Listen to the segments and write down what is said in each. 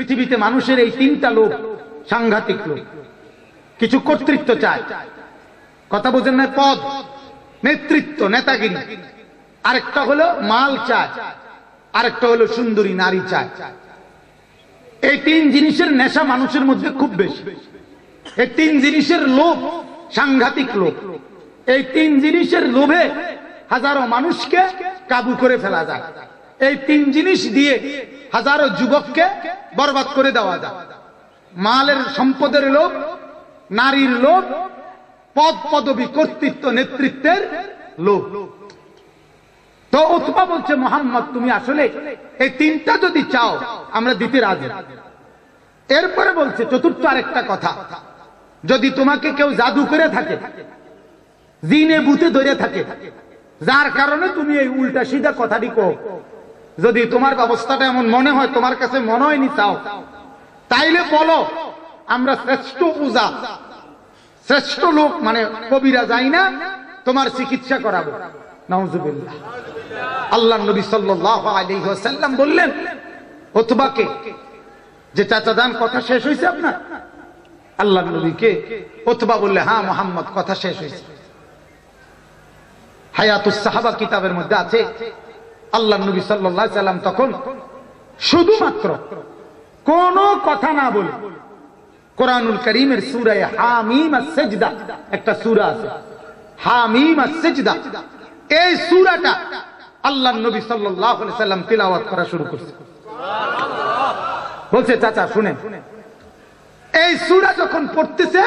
পৃথিবীতে মানুষের এই তিনটা লোক সাংঘাতিক লোক। কিছু কর্তৃত্ব চায়। কথা বোঝেন না, পদ, নেতৃত্ব, নেতাগিরি। আরেকটা হলো মাল চায়, আরেকটা হলো সুন্দরী নারী চায়। এই তিন জিনিসের নেশা মানুষের মধ্যে খুব বেশি। এই তিন জিনিসের লোভ সাংঘাতিক লোভ। এই তিন জিনিসের লোভে হাজারো মানুষকে কাবু করে ফেলা যায়। এই তিন জিনিস দিয়ে হাজারো যুবককে বরবাদ করে দেওয়া যায়। মালের সম্পদের লোভ, নারীর লোভ, পদ পদবী কর্তৃত্ব নেতৃত্বের লোভ। তো অথবা বলছে, মোহাম্মদ, তুমি আসলে এই তিনটা যদি চাও, আমরা দিতে রাজি। এরপরে বলছে, চতুর্থ আরেকটা কথা। যদি তোমাকে কেউ জাদু করে থাকে, জিনে বুতে ধরে থাকে, যার কারণে তুমি এই উল্টা সিধা কথাটি কো যদি তোমার ব্যবস্থাটা এমন মনে হয়, তোমার কাছে মনে হয়নি চাও তাইলে বলো, আমরা শ্রেষ্ঠ পূজা, শ্রেষ্ঠ লোক মানে কবিরা যাই না, তোমার চিকিৎসা করাবো। আল্লাহ নবী ওয়াসাল্লাম বললেন অথবাকে যে চাচা দান কথা শেষ হয়েছে আপনার? আল্লাহ নবীকে অথবা বললে হ্যাঁ মোহাম্মদ, কথা শেষ হয়েছে হায়াতুস সাহাবা কিতাবের মধ্যে আছে আল্লাহ নবী সাল্লাম তখন শুধুমাত্র কোন কথা না বলে কোরআনুল করিমের সুরায় হামিম সেজদা একটা সুরা আছে। হামিম সেজদা এই সুরাটা আল্লাহ নবী সাল্লাম তিলাওয়াত করা শুরু করছে। বলছে, চাচা, শুনেন। এই সুরা যখন পড়তেছে,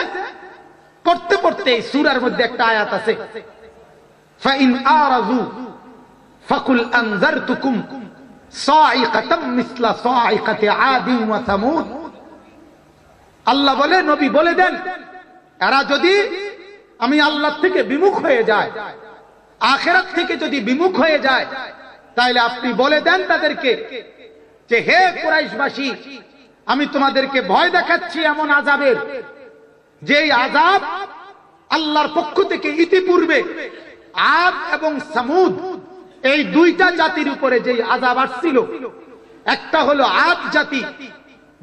পড়তে পড়তে এই সুরার মধ্যে একটা আয়াত আছে। ফাকুল ওয়া সামুদ। আল্লাহ বলে, নবী বলে দেন, এরা যদি আমি আল্লাহ থেকে বিমুখ হয়ে যায়, আখেরাত থেকে যদি বিমুখ হয়ে যায় তাহলে আপনি বলে দেন তাদেরকে যে, হে কুরাইশবাসী, আমি তোমাদেরকে ভয় দেখাচ্ছি এমন আজাবের যেই আজাব আল্লাহর পক্ষ থেকে ইতিপূর্বে আদ এবং সামুদ এই দুইটা জাতির উপরে যেই আজাব আসছিল, একটা হলো আদ জাতি,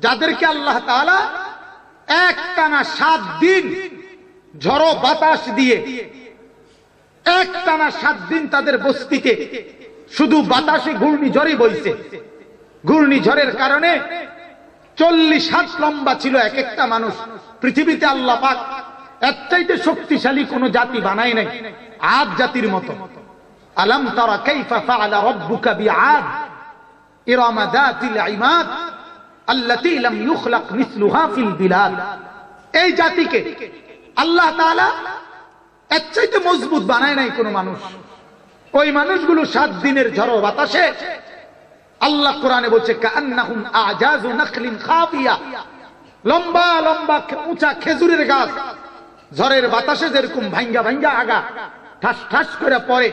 যাদেরকে আল্লাহ তাআলা এক টানা সাত দিন ঝড়ো বাতাস দিয়ে এক টানা সাত দিন তাদের বস্তিতে শুধু বাতাসে ঘূর্ণিঝড়ই বইছে। ঘূর্ণিঝড়ের কারণে চল্লিশ হাত লম্বা ছিল এক একটা মানুষ। পৃথিবীতে আল্লাহ পাক এর শক্তিশালী কোন জাতি বানায় নাই আদ জাতির মতো। আলম তারা কাইফা রাব্বুকা বিআদ? ইমাদ আল্লাতী লাম ইউখলাক মিসলুহা ফিল বিলাদ। এই জাতিকে আল্লাহ তাআলা চাইতে মজবুত বানায় নাই কোনো মানুষ। ওই মানুষগুলো সাত দিনের ঝড়ো বাতাসে আল্লাহ কোরআনে বলছে কান্নাহুম আজাজু নাখলিন খাবিয়া লম্বা লম্বা, উঁচা খেজুরের গাছ। ঝড়ের বাতাসে যেরকম ভাঙ্গা ভাঙ্গা আগা, ঠাস ঠাস করে পড়ে।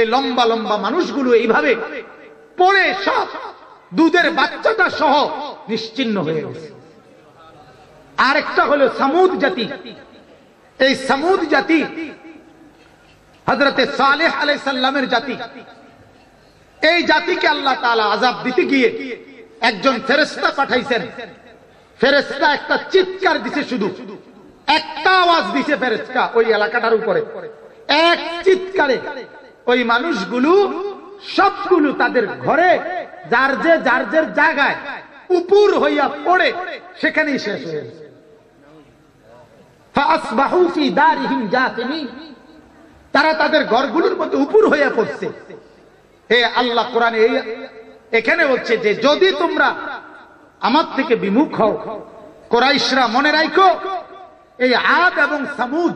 এই লম্বা লম্বা মানুষগুলো এইভাবে পড়ে সব দুধের বাচ্চাটা সহ নিশ্চিন্ন হয়ে গেছে। আরেকটা হলো সামুদ জাতি। এই সামুদ জাতি হজরতে সালেহ জাতি। এই জাতিকে আল্লাহ তাআলা আজাব দিতে গিয়ে একজন ফেরেস্তা পাঠাইছেন। ফেরেস্তা একটা চিৎকার দিছে শুধু। একটা আওয়াজ দিছে ফেরেস্তা ওই এলাকাটার উপরে। এক চিৎকারে ওই মানুষগুলো সবগুলো তাদের ঘরে, যার যে যার যে জায়গায় উপর হইয়া পড়ে, সেখানেই শেষ হয়ে তারা তাদের ঘরগুলোর মধ্যে উপর হইয়া পড়ছে। হে আল্লাহ এই এখানে হচ্ছে যে, যদি তোমরা আমার থেকে বিমুখ হও, কোরাইশরা মনে রাখো এই আদ এবং সামুদ,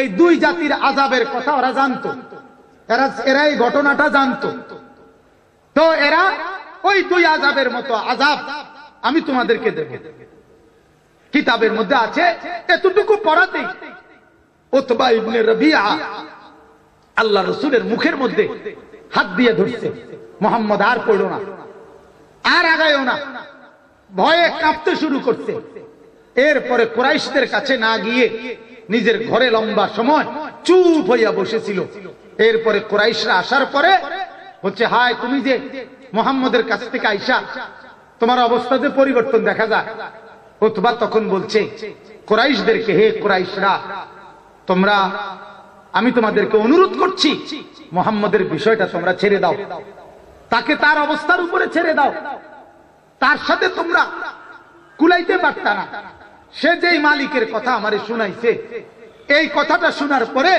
এই দুই জাতির আজাবের কথা ওরা জানতো। এরা এরা এই ঘটনাটা জানতো। তো এরা, ওই দুই আজাবের মতো আজাব, আমি তোমাদেরকে দেব। কিতাবের মধ্যে আছে, এতটুকু পড়াতেই ওতবা ইবনে রবিয়া আল্লাহ রসুলের মুখের মধ্যে হাত দিয়ে ধরছে। মোহাম্মদ আর পড়ো না, আর আগায়ও না, ভয়ে কাঁপতে শুরু করছে। এরপরে কোরাইশদের কাছে না গিয়ে নিজের ঘরে লম্বা সময় চুপ হইয়া বসেছিল। এরপরে কোরাইশরা আসার পরে হচ্ছে হায়, তুমি যে মোহাম্মদের কাছ থেকে আইসা তোমার অবস্থাতে পরিবর্তন দেখা যায়। উতবা তখন বলছে, কোরাইশদেরকে হে কোরাইশরা, তোমরা, আমি তোমাদেরকে অনুরোধ করছি, মোহাম্মদের বিষয়টা তোমরা ছেড়ে দাও। তাকে তার অবস্থার উপরে ছেড়ে দাও। তার সাথে তোমরা কুলাইতে পারতা না। সে যেই মালিকের কথা আমারে শুনাইছে, এই কথাটা শোনার পরে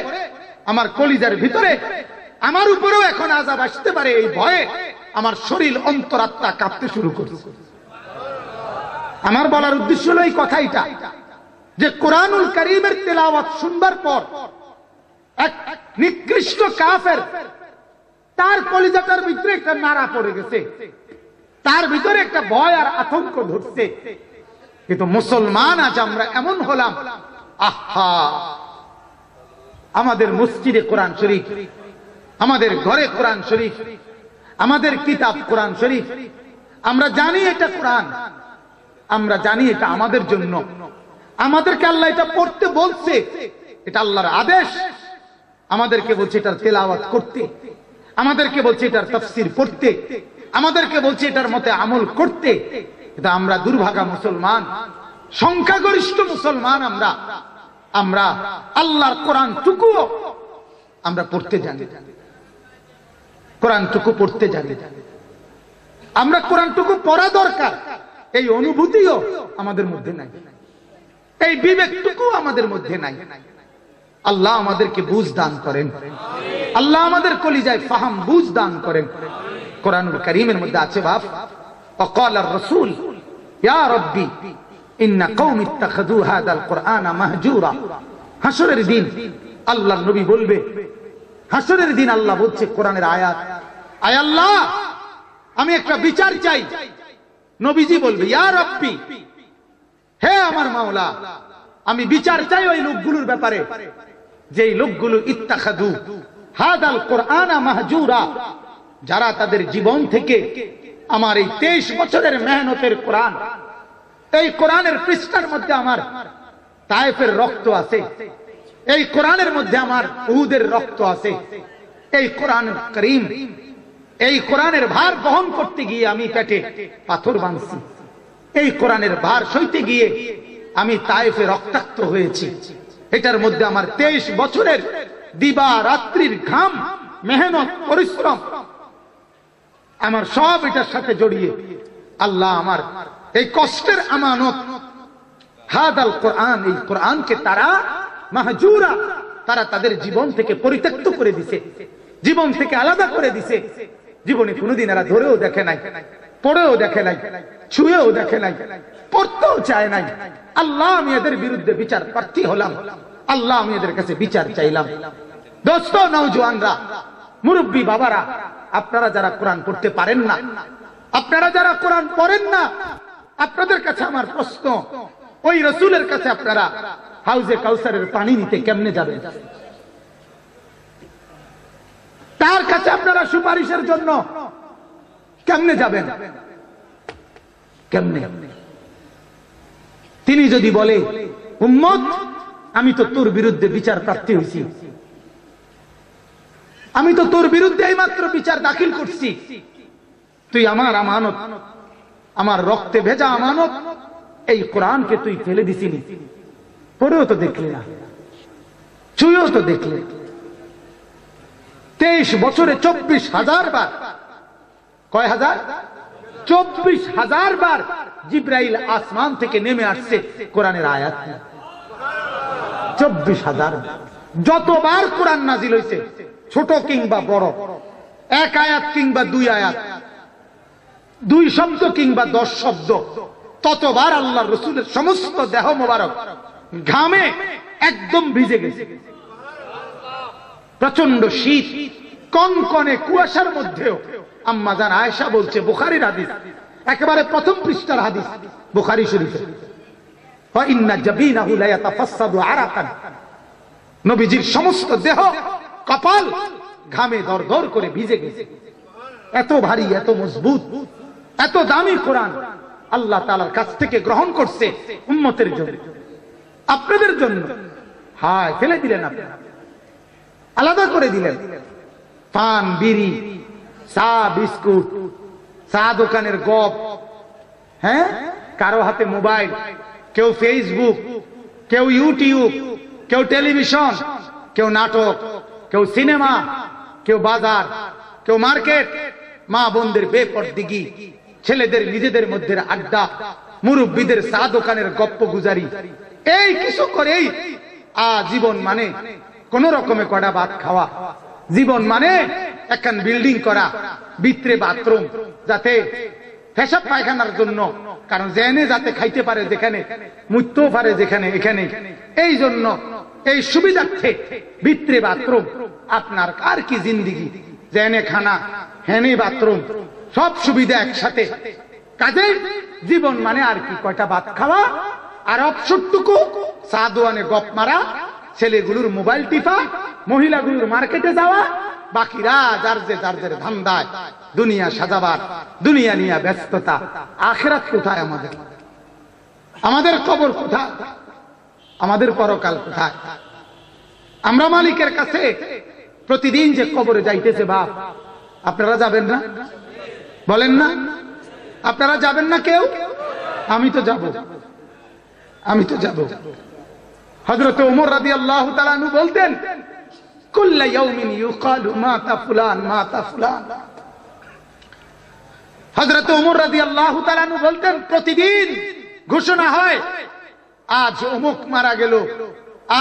আমার কলিজার ভিতরে, আমার উপরেও এখন আজাব আসতে পারে এই ভয়ে আমার শরীর অন্তরাত্মা কাঁপতে শুরু করছে। আমার বলার উদ্দেশ্য হলো এই কথাইটা যে কোরআনুল করিমের তেলাওয়াত শুনবার পর এক নিকৃষ্ট কাফের তার কলিজাটার ভিতরে একটা নাড়া পড়ে গেছে। তার ভিতরে একটা ভয় আর আতঙ্ক ধরছে। কিন্তু মুসলমান আজ আমরা এমন হলাম, আহা! আমাদের মসজিদে কোরআন শরীফ, আমাদের ঘরে কোরআন শরীফ, আমাদের কিতাব কোরআন শরীফ। আমরা জানি এটা কোরআন, আমরা জানি এটা আমাদের জন্য। আমাদেরকে আল্লাহ এটা পড়তে বলছে, এটা আল্লাহর আদেশ। আমাদেরকে বলছে এটার তেলাওয়াত করতে, আমাদেরকে বলছে এটার তফসির পড়তে, আমাদেরকে বলছে এটার মতে আমল করতে। এটা আমরা দুর্ভাগা মুসলমান, সংখ্যাগরিষ্ঠ মুসলমান আমরা। আমরা আল্লাহর কোরআন টুকু আমরা পড়তে জানি। কোরআনটুকু পড়তে জানি। আমরা কোরআনটুকু পড়া দরকার। এই অনুভূতিও আমাদের মধ্যে নাই। এই বিবেকটুকু আমাদের মধ্যে নাই। আল্লাহ আমাদেরকে বুঝ দান করেন। আল্লাহ আমাদের কলিজায় ফাহাম বুঝ দান করেন। কোরআন করিমের মধ্যে আছে বাপ, অকাল আর রসুল, ইয়া রব্বি হাসরের দিন নবী বলবে হাসরের দিন আল্লাহ বলছে কোরআনের আয়াত। আয় আল্লাহ, আমি একটা বিচার চাই। নবীজি বলবে হে আমার মাওলা, আমি বিচার চাই ওই লোকগুলোর ব্যাপারে। যে লোকগুলো ইত্তাখাদু হাদাল কোরআনা মাহজুরা, যারা তাদের জীবন থেকে আমার এই তেইশ বছরের মেহনতের কোরআন এই কোরআনের পৃষ্ঠার মধ্যে আমার তায়েফের রক্ত আছে। এই কোরআনের মধ্যে আমার উহুদের রক্ত আছে। এই কোরআন করিম, এই কোরআনের ভার বহন করতে গিয়ে আমি পেটে পাথর বাঁধছি। এই কোরআনের ভার সইতে গিয়ে আমি তায়েফে রক্তাক্ত হয়েছি। এটার মধ্যে আমার তেইশ বছরের দিবা রাত্রির ঘাম, মেহনত, পরিশ্রম, আমার সব এটার সাথে জড়িয়ে আল্লাহ আমার, এই কষ্টের আমানত হাদাল কোরআন, এই কোরআনকে তারা মাহজুরা, তারা তাদের জীবন থেকে পরিত্যক্ত করে দিছে, জীবন থেকে আলাদা করে দিছে। জীবনে কোনোদিন এরা ধরেও দেখে নাই, পড়েও দেখে নাই, ছুঁয়েও দেখে নাই, পড়তেও চায় নাই। আল্লাহ আমি এদের বিরুদ্ধে বিচার প্রার্থী হলাম, আল্লাহ আমি এদের কাছে বিচার চাইলাম। দোস্ত নৌজওয়ানরা মুরব্বী বাবারা, আপনারা যারা কোরআন পড়তে পারেন না আপনারা যারা কোরআন পড়েন না, আপনাদের কাছে আমার প্রশ্ন। ওই রসুলের কাছে আপনারা হাউজে কাউসারের পানি নিতে কেমনে যাবেন? তার কাছে আপনারা সুপারিশের জন্য কেমনে যাবেন? কেমনে? তিনি যদি বলে, উম্মত, আমি তো তোর বিরুদ্ধে বিচার প্রার্থী হয়েছি আমি তো তোর বিরুদ্ধে এই মাত্র বিচার দাখিল করছি। তুই আমার আমানত, আমার রক্তে ভেজা আমানত, এই কোরআনকে তুই ফেলে দিছিলি। পরেও তো দেখলি না চুইও তো দেখলি তেইশ বছরে চব্বিশ হাজার বার, কয় হাজার? চব্বিশ হাজার বার জিব্রাইল আসমান থেকে নেমে আসছে কোরআনের আয়াত চব্বিশ হাজার যতবার কোরআন নাজিল হয়েছে ছোট কিংবা বড়, এক আয়াত কিংবা দুই আয়াত। দুই শব্দ কিংবা দশ শব্দ। ততবার আল্লাহ রসুলের সমস্ত দেহ মোবারক ঘামে একদম ভিজে গেছে। প্রচণ্ড শীত, কনকনে কুয়াশার মধ্যেও আম্মা আয়েশা বলছে, বুখারির হাদিস, একেবারে প্রথম পৃষ্ঠার হাদিস, বুখারি শরীফে। সমস্ত দেহ কপাল ঘামে দরদর করে ভিজে গেছে। এত ভারী, এত মজবুত। এত দামি কোরআন আল্লাহ তালার কাছ থেকে গ্রহণ করছে উম্মতের জন্য। আপনাদের জন্য। হায়, ফেলে দিলেন আপনারা আলাদা করে দিলেন। পান, বিড়ি, চা, বিস্কুট, চা দোকানের গপ হ্যাঁ? কারও হাতে মোবাইল, কেউ ফেসবুক কেউ ইউটিউব কেউ টেলিভিশন, কেউ নাটক, কেউ সিনেমা, কেউ বাজার, কেউ মার্কেট, মা বোনদের বেপরদিগি। ছেলেদের, নিজেদের মধ্যে আড্ডা, মুরব্বীদের চা দোকানের গপ্প গুজারি। এই কিছু করেই আ জীবন মানে কোন রকমে কটা ভাত খাওয়া। জীবন মানে একখান বিল্ডিং করা ভিতরে বাথরুম, যাতে পেশাব পায়খানার জন্য, কারণ জেনে যাতে খাইতে পারে যেখানে মুততেও পারে যেখানে, এখানে। এই জন্য এই সুবিধার্থে বিত্রে বাথরুম, আপনার কার কি জিন্দিগি। জেনে খানা, হেনে বাথরুম সব সুবিধা একসাথে। কাজে জীবন মানে আর কি? কয়টা ভাত খাওয়া আর অপসরটুকু চা দোয়ানে গপ মারা, ছেলেগুলোর মোবাইল টিপা, মহিলাগুলোর মার্কেটে যাওয়া, বাকিরা যার যে যার যে ধান্দায়। দুনিয়া সাজাবার, দুনিয়া নিয়ে ব্যস্ততা। আখেরাত কোথায় আমাদের? আমাদের কবর কোথায়? আমাদের পরকাল কোথায়? আমরা মালিকের কাছে প্রতিদিন যে কবরে যাইতেছে বাপ, আপনারা যাবেন না? বলেন না? আপনারা যাবেন না কেউ? আমি তো যাব। আমি তো যাব। হজরত উমর রাদি আল্লাহ বলতেন রাদি আল্লাহ বলতেন, প্রতিদিন ঘোষণা হয়, আজ অমুক মারা গেল,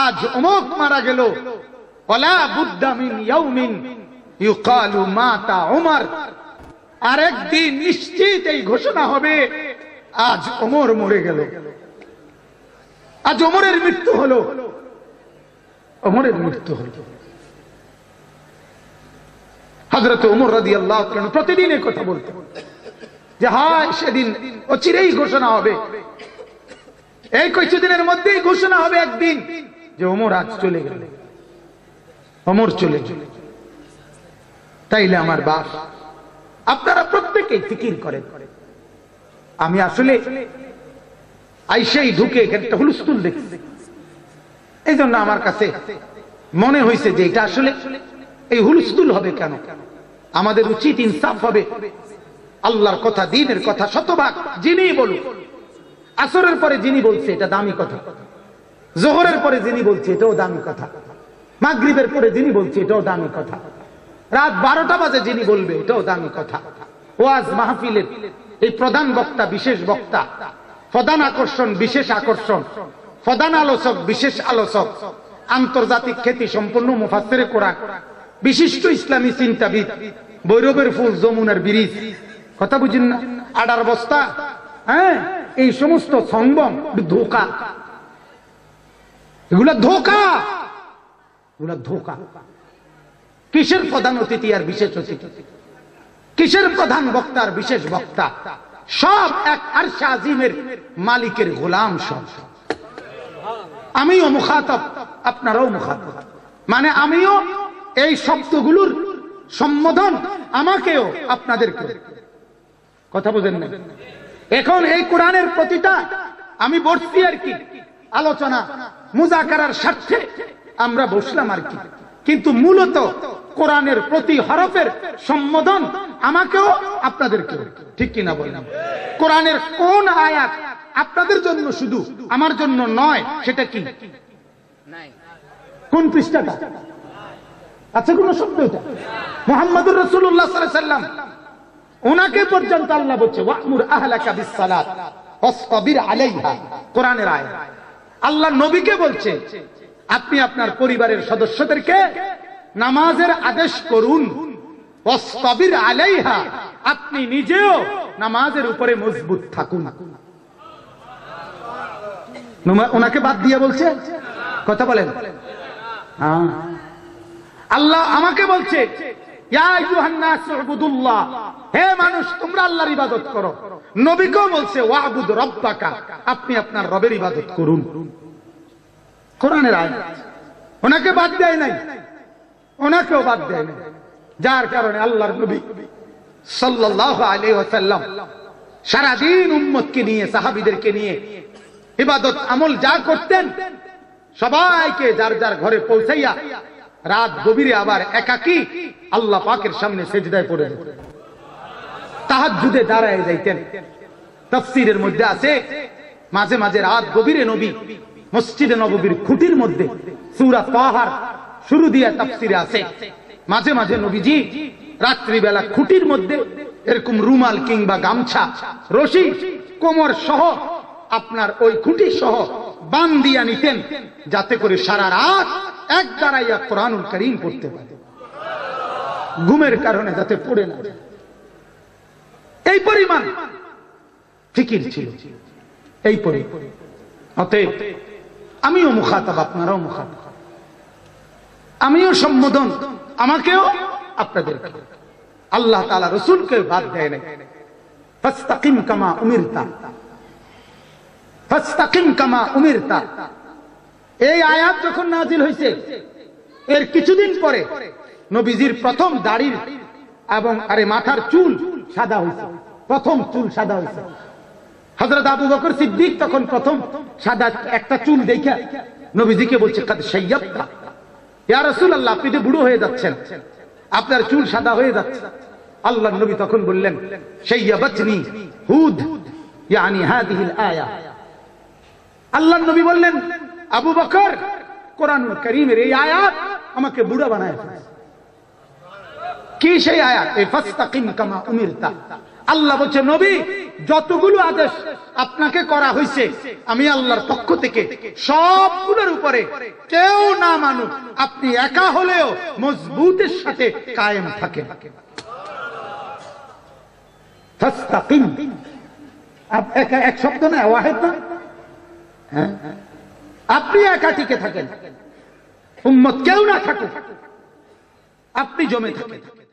আজ অমুক মারা গেল। ওলা বুদ্দামিন ইউকালু মাতা আরেকদিন নিশ্চিত এই ঘোষণা হবে, আজ ওমর মরে গেল। আজ ওমরের মৃত্যু হলো। ওমরের মৃত্যু হলো। হজরত ওমর রাদি আল্লাহ প্রতিদিন এই কথা বলতে যে, হায়, সেদিন অচিরেই ঘোষণা হবে। এই কিছুদিনের মধ্যেই ঘোষণা হবে একদিন যে, ওমর আজ চলে গেল। ওমর চলে গেল। তাইলে আমার বাপ আপনারা প্রত্যেকেই ফিকির করেন। আমি আসলে আইসেই ঢুকে একটা হুলস্থুল দেখছি। এই জন্য আমার কাছে মনে হয়েছে যে এটা আসলে এই হুলস্থুল হবে কেন? আমাদের উচিত ইনসাফ হবে। আল্লাহর কথা, দিনের কথা শতভাগ যিনি বলুন আসরের পরে যিনি বলছে, এটা দামি কথা। জোহরের পরে যিনি বলছে, এটাও দামি কথা। মাগরিবের পরে যিনি বলছে, এটাও দামি কথা। রাত বারোটা বাজে যিনি বলবে, এটাও দামি কথা। ওয়াজ মাহফিলের এই প্রধান বক্তা, বিশেষ বক্তা, প্রধান আকর্ষণ, বিশেষ আকর্ষণ, প্রধান আলোচক, বিশেষ আলোচক, আন্তর্জাতিক খ্যাতি সম্পূর্ণ মুফাসের কোরআন, বিশিষ্ট ইসলামী চিন্তাবিদ বৈরবের ফুল, যমুনার ব্রিজ। কথা বুঝিন না? আডার বস্তা হ্যাঁ? এই সমস্ত সংবম ধোকা। এগুলা ধোকা! এগুলা ধোকা। কিসের প্রধান অতিথি আর বিশেষ অতিথি? কিসের প্রধান বক্তা আর বিশেষ বক্তা? সব এক আর আজিমের মালিকের গোলাম সব। আমিও মুখাতব, আপনারাও মুখাতব। মানে আমিও এই শব্দগুলোর সম্বোধন আমাকেও আপনাদেরকে কথা বোঝেন না এখন এই কোরআনের প্রতিটা আমি বসছি আর কি, আলোচনা, মুজাকারার স্বার্থে আমরা বসলাম আর কি। কিন্তু মূলত কোরআনের প্রতি হরফের সম্বোধন আমাকেও আপনাদেরকেও। ঠিক কিনা বললাম কোরআনের কোন আয়াত আপনাদের জন্য শুধু আমার জন্য নয় সেটা কি? কোন পৃষ্ঠাটা? আচ্ছা কোন শব্দ এটা? মোহাম্মদুর রসুল্লাহ সাল্লাম। ওনাকে পর্যন্ত আল্লাহ বলছে ওয়ামুর আহলাকা বিসসালাত ওয়াসতাবির আলাইহা। কোরআনের আয়াত। আল্লাহ নবীকে বলছে আপনি আপনার পরিবারের সদস্যদেরকে নামাজের আদেশ করুন। আলাইহা, আপনি নিজেও নামাজের উপরে মজবুত থাকুন। ওনাকে বাদ দিয়ে বলছে? কথা বলেন। হ্যাঁ। আল্লাহ আমাকে বলছে হে মানুষ, তোমরা আল্লাহর ইবাদত করো। নবীকেও বলছে, ওয়াবুদ রব্বাকা, আপনি আপনার রবের ইবাদত করুন। কোরআনের আয়াত। ওনাকে বাদ দেয় নাই। ওনাকেও বাদ দেয় নাই। যার কারণে আল্লাহর নবী সাল্লাল্লাহু আলাইহি ওয়াসাল্লাম সারাদিন উম্মতকে নিয়ে, সাহাবীদেরকে নিয়ে ইবাদত, আমল যা করতেন, সবাইকে যার যার ঘরে পৌঁছাইয়া রাত গভীরে আবার একাকি আল্লাহ পাকের সামনে সেজদায় পড়ে যেতেন। তাহাজ্জুদে দাঁড়ায় যাইতেন। তফসিরের মধ্যে আছে, মাঝে মাঝে রাত গভীরে নবী মসজিদে নববীর খুঁটির মধ্যে সুরা পাহাড় শুরু দিয়ে তফসিরে আছে মাঝে মাঝে নবীজি রাত্রিবেলা খুঁটির মধ্যে এরকম রুমাল কিংবা গামছা, রশি, কোমর সহ আপনার ওই খুঁটি সহ বান দিয়া নিতেন যাতে করে সারা রাত এক দাঁড়াইয়া কোরআনুল করিম পড়তে পারে। ঘুমের কারণে যাতে পড়ে না এই পরিমাণ ফিকির ছিল। এই পরিমাণ। অতএব আমিও মুখাতাব আপনারাও মুখাতাব আমিও সম্বোধন, আমাকেও আপনাদের আল্লাহ তালা রসুলকে বাদ দেয় নাই। কামা কামা এই আয়াত যখন নাজিল হয়েছে এর কিছুদিন পরে নবীজির প্রথম দাড়ির এবং আরে মাথার চুল সাদা হয়েছে প্রথম চুল সাদা হয়েছে হজরত আবু বকর সিদ্দিক তখন প্রথম সাদা একটা চুল দেখে নবীজিকে বলছে রাসূলুল্লাহ, আপনি যে বুড়ো হয়ে যাচ্ছেন, আপনার চুল সাদা হয়ে যাচ্ছে। আল্লাহ নবী তখন বললেন আল্লাহ নবী বললেন, আবু বকর, কোরআনুল করিমের এই আয়াত আমাকে বুড়া বানায়। কি সেই আয়াত? আল্লাহ বলছে, নবী যতগুলো আদেশ আপনাকে করা হয়েছে, আমি আল্লাহর পক্ষ থেকে সবগুলোর উপরে কেউ না মানুক, আপনি একা হলেও মজবুতের সাথে কায়েম একা- এক শব্দ না, ওয়াহেদ না? হ্যাঁ? আপনি একা টিকে থাকেন। উম্মত কেউ না থাকুক, আপনি জমে থাকেন।